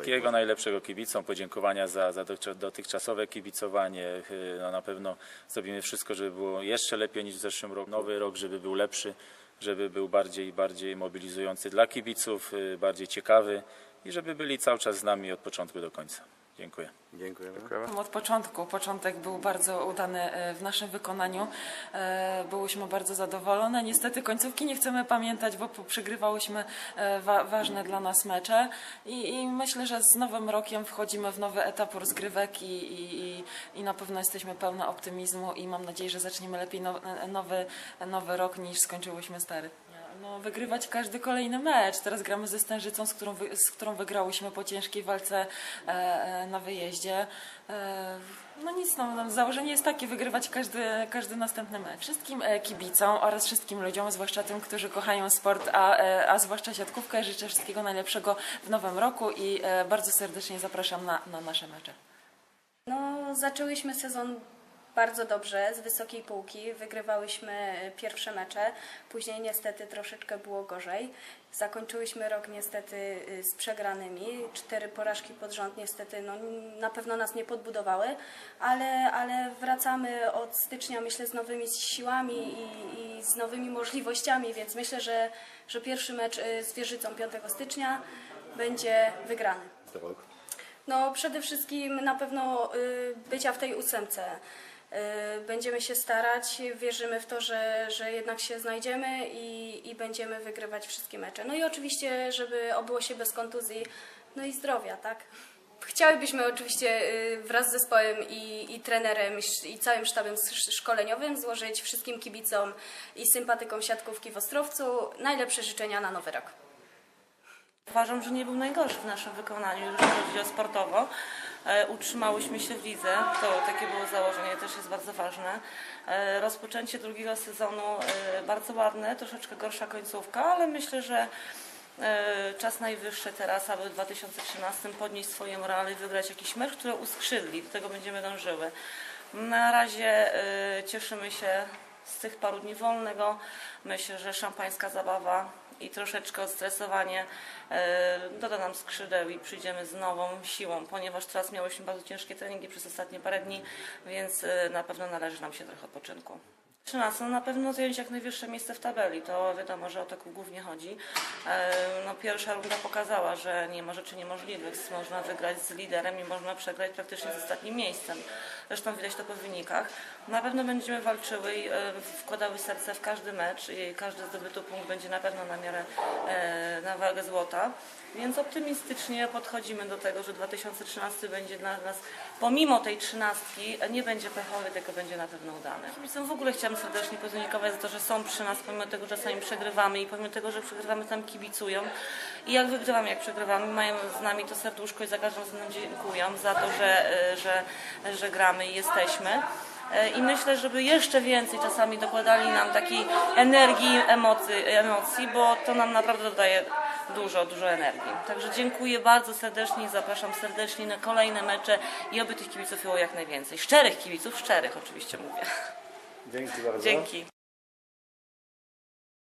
Wszystkiego najlepszego kibicom, podziękowania za, za dotychcza- dotychczasowe kibicowanie. Yy, No, na pewno zrobimy wszystko, żeby było jeszcze lepiej niż w zeszłym roku. Nowy rok, żeby był lepszy, żeby był bardziej bardziej mobilizujący dla kibiców, yy, bardziej ciekawy i żeby byli cały czas z nami od początku do końca. Dziękuję. Dziękujemy. Od początku. Początek był bardzo udany e, w naszym wykonaniu. E, Byłyśmy bardzo zadowolone. Niestety końcówki nie chcemy pamiętać, bo przegrywałyśmy e, wa ważne dla nas mecze. I, I myślę, że z nowym rokiem wchodzimy w nowy etap rozgrywek i, i, i, na pewno jesteśmy pełne optymizmu i mam nadzieję, że zaczniemy lepiej now, nowy, nowy rok niż skończyłyśmy stary. No, wygrywać każdy kolejny mecz. Teraz gramy ze Stężycą, z którą, z którą wygrałyśmy po ciężkiej walce e, e, na wyjeździe. E, no nic, no, no, założenie jest takie, wygrywać każdy, każdy następny mecz. Wszystkim e, kibicom oraz wszystkim ludziom, zwłaszcza tym, którzy kochają sport, a, e, a zwłaszcza siatkówkę, życzę wszystkiego najlepszego w nowym roku i bardzo serdecznie zapraszam na, na nasze mecze. No, zaczęłyśmy sezon bardzo dobrze, z wysokiej półki. Wygrywałyśmy pierwsze mecze, później niestety troszeczkę było gorzej. Zakończyłyśmy rok niestety y, z przegranymi. Cztery porażki pod rząd niestety no, na pewno nas nie podbudowały, ale, ale wracamy od stycznia myślę z nowymi siłami i, i z nowymi możliwościami, więc myślę, że, że pierwszy mecz y, z Wieżycą 5 stycznia będzie wygrany. No przede wszystkim na pewno bycia w tej ósemce. Y, Będziemy się starać, wierzymy w to, że, że jednak się znajdziemy i, i będziemy wygrywać wszystkie mecze. No i oczywiście, żeby obyło się bez kontuzji, no i zdrowia, tak? Chciałybyśmy oczywiście y, wraz z zespołem i, i trenerem i całym sztabem sz- szkoleniowym złożyć wszystkim kibicom i sympatykom siatkówki w Ostrowcu najlepsze życzenia na nowy rok. Uważam, że nie był najgorszy w naszym wykonaniu, jeżeli chodzi o sportowo. E, utrzymałyśmy się w lidze, to takie było założenie, też jest bardzo ważne. E, rozpoczęcie drugiego sezonu e, bardzo ładne, troszeczkę gorsza końcówka, ale myślę, że czas najwyższy teraz, aby w 2013 podnieść swoje morale i wygrać jakiś mecz, który uskrzydli. Do tego będziemy dążyły. Na razie cieszymy się z tych paru dni wolnego. Myślę, że szampańska zabawa i troszeczkę odstresowanie e, doda nam skrzydeł i przyjdziemy z nową siłą, ponieważ teraz miałyśmy bardzo ciężkie treningi przez ostatnie parę dni, więc e, na pewno należy nam się trochę odpoczynku. 13. No na pewno zająć jak najwyższe miejsce w tabeli, to wiadomo, że o to głównie chodzi. E, No, pierwsza runda pokazała, że nie ma rzeczy niemożliwych. Można wygrać z liderem i można przegrać praktycznie z ostatnim miejscem. Zresztą widać to po wynikach. Na pewno będziemy walczyły i e, wkładały serce w każdy mecz i każdy zdobyty punkt będzie na pewno na miarę, e, na wagę złota. Więc optymistycznie podchodzimy do tego, że 2013 będzie dla nas, pomimo tej trzynastki, nie będzie pechowy, tylko będzie na pewno udany. W ogóle chciałam serdecznie podziękować za to, że są przy nas, pomimo tego, że czasami przegrywamy i pomimo tego, że przegrywamy, tam kibicują. I jak wygrywamy, jak przegrywamy, mają z nami to serduszko i za każdym razem dziękują za to, że, że, że gramy i jesteśmy. E, I myślę, żeby jeszcze więcej czasami dokładali nam takiej energii, emocji, emocji, bo to nam naprawdę dodaje dużo, dużo energii. Także dziękuję bardzo serdecznie i zapraszam serdecznie na kolejne mecze i oby tych kibiców było jak najwięcej. Szczerych kibiców, szczerych oczywiście mówię. Dzięki bardzo. Dzięki.